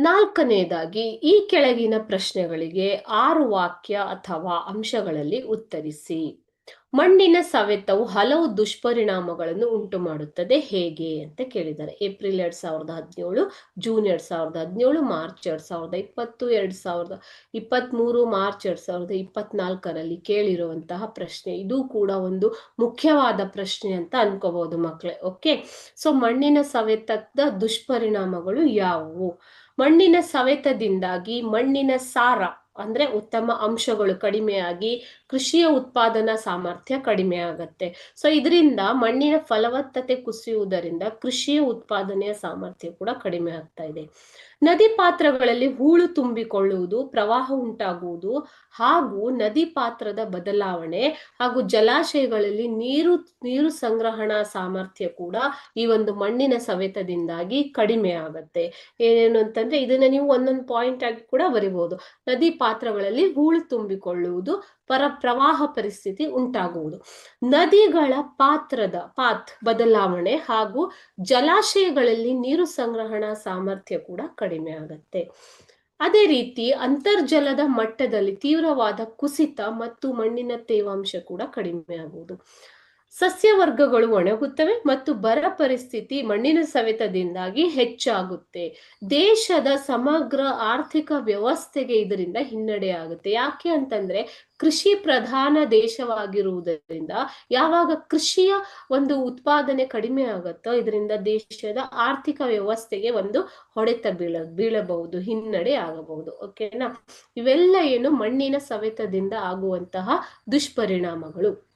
ನಾಲ್ಕನೆಯದಾಗಿ ಈ ಕೆಳಗಿನ ಪ್ರಶ್ನೆಗಳಿಗೆ ಆರು ವಾಕ್ಯ ಅಥವಾ ಅಂಶಗಳಲ್ಲಿ ಉತ್ತರಿಸಿ. ಮಣ್ಣಿನ ಸವೆತವು ಹಲವು ದುಷ್ಪರಿಣಾಮಗಳನ್ನು ಉಂಟು ಮಾಡುತ್ತದೆ ಹೇಗೆ ಅಂತ ಕೇಳಿದ್ದಾರೆ ಏಪ್ರಿಲ್ ಎರಡ್ ಸಾವಿರದ ಹದಿನೇಳು, ಜೂನ್ ಎರಡ್ ಸಾವಿರದ ಹದಿನೇಳು, ಮಾರ್ಚ್ ಎರಡ್ ಸಾವಿರದ ಇಪ್ಪತ್ತು, ಎರಡ್ ಸಾವಿರದ ಇಪ್ಪತ್ತ್ಮೂರು ಮಾರ್ಚ್ ಎರಡ್ ಸಾವಿರದ ಇಪ್ಪತ್ನಾಲ್ಕರಲ್ಲಿ ಕೇಳಿರುವಂತಹ ಪ್ರಶ್ನೆ. ಇದು ಕೂಡ ಒಂದು ಮುಖ್ಯವಾದ ಪ್ರಶ್ನೆ ಅಂತ ಅನ್ಕೋಬಹುದು ಮಕ್ಕಳೇ ಓಕೆ? ಸೊ, ಮಣ್ಣಿನ ಸವೆತದ ದುಷ್ಪರಿಣಾಮಗಳು ಯಾವುವು? ಮಣ್ಣಿನ ಸವೆತದಿಂದಾಗಿ ಮಣ್ಣಿನ ಸಾರ ಅಂದ್ರೆ ಉತ್ತಮ ಅಂಶಗಳು ಕಡಿಮೆಯಾಗಿ ಕೃಷಿಯ ಉತ್ಪಾದನಾ ಸಾಮರ್ಥ್ಯ ಕಡಿಮೆ ಆಗತ್ತೆ. ಸೊ ಇದರಿಂದ ಮಣ್ಣಿನ ಫಲವತ್ತತೆ ಕುಸಿಯುವುದರಿಂದ ಕೃಷಿಯ ಉತ್ಪಾದನೆಯ ಸಾಮರ್ಥ್ಯ ಕೂಡ ಕಡಿಮೆ ಆಗ್ತಾ ಇದೆ. ನದಿ ಪಾತ್ರಗಳಲ್ಲಿ ಹೂಳು ತುಂಬಿಕೊಳ್ಳುವುದು, ಪ್ರವಾಹ ಉಂಟಾಗುವುದು ಹಾಗೂ ನದಿ ಪಾತ್ರದ ಬದಲಾವಣೆ ಹಾಗೂ ಜಲಾಶಯಗಳಲ್ಲಿ ನೀರು ನೀರು ಸಂಗ್ರಹಣಾ ಸಾಮರ್ಥ್ಯ ಕೂಡ ಈ ಒಂದು ಮಣ್ಣಿನ ಸವೆತದಿಂದಾಗಿ ಕಡಿಮೆ ಆಗತ್ತೆ. ಏನೇನು ಅಂತಂದ್ರೆ ಇದನ್ನ ನೀವು ಒಂದೊಂದು ಪಾಯಿಂಟ್ ಆಗಿ ಕೂಡ ಬರಿಬಹುದು ನದಿ ಪಾತ್ರಗಳಲ್ಲಿ ಹೂಳು ತುಂಬಿಕೊಳ್ಳುವುದು ಪರ ಪ್ರವಾಹ ಪರಿಸ್ಥಿತಿ ಉಂಟಾಗುವುದು. ನದಿಗಳ ಪಾತ್ರದ ಪಾತ್ ಬದಲಾವಣೆ ಹಾಗೂ ಜಲಾಶಯಗಳಲ್ಲಿ ನೀರು ಸಂಗ್ರಹಣಾ ಸಾಮರ್ಥ್ಯ ಕೂಡ ಕಡಿಮೆ ಆಗತ್ತೆ. ಅದೇ ರೀತಿ ಅಂತರ್ಜಲದ ಮಟ್ಟದಲ್ಲಿ ತೀವ್ರವಾದ ಕುಸಿತ ಮತ್ತು ಮಣ್ಣಿನ ತೇವಾಂಶ ಕೂಡ ಕಡಿಮೆ ಆಗುವುದು. ಸಸ್ಯವರ್ಗಗಳು ಒಣಗುತ್ತವೆ ಮತ್ತು ಬರ ಪರಿಸ್ಥಿತಿ ಮಣ್ಣಿನ ಸವೆತದಿಂದಾಗಿ ಹೆಚ್ಚಾಗುತ್ತೆ. ದೇಶದ ಸಮಗ್ರ ಆರ್ಥಿಕ ವ್ಯವಸ್ಥೆಗೆ ಇದರಿಂದ ಹಿನ್ನಡೆ ಆಗುತ್ತೆ. ಯಾಕೆ ಅಂತಂದ್ರೆ ಕೃಷಿ ಪ್ರಧಾನ ದೇಶವಾಗಿರುವುದರಿಂದ ಯಾವಾಗ ಕೃಷಿಯ ಒಂದು ಉತ್ಪಾದನೆ ಕಡಿಮೆ ಆಗುತ್ತೋ ಇದರಿಂದ ದೇಶದ ಆರ್ಥಿಕ ವ್ಯವಸ್ಥೆಗೆ ಒಂದು ಹೊಡೆತ ಬೀಳ, ಬೀಳಬಹುದು, ಹಿನ್ನಡೆ ಆಗಬಹುದು. ಓಕೆನಾ ಇವೆಲ್ಲ ಏನು ಮಣ್ಣಿನ ಸವೆತದಿಂದ ಆಗುವಂತಹ ದುಷ್ಪರಿಣಾಮಗಳು.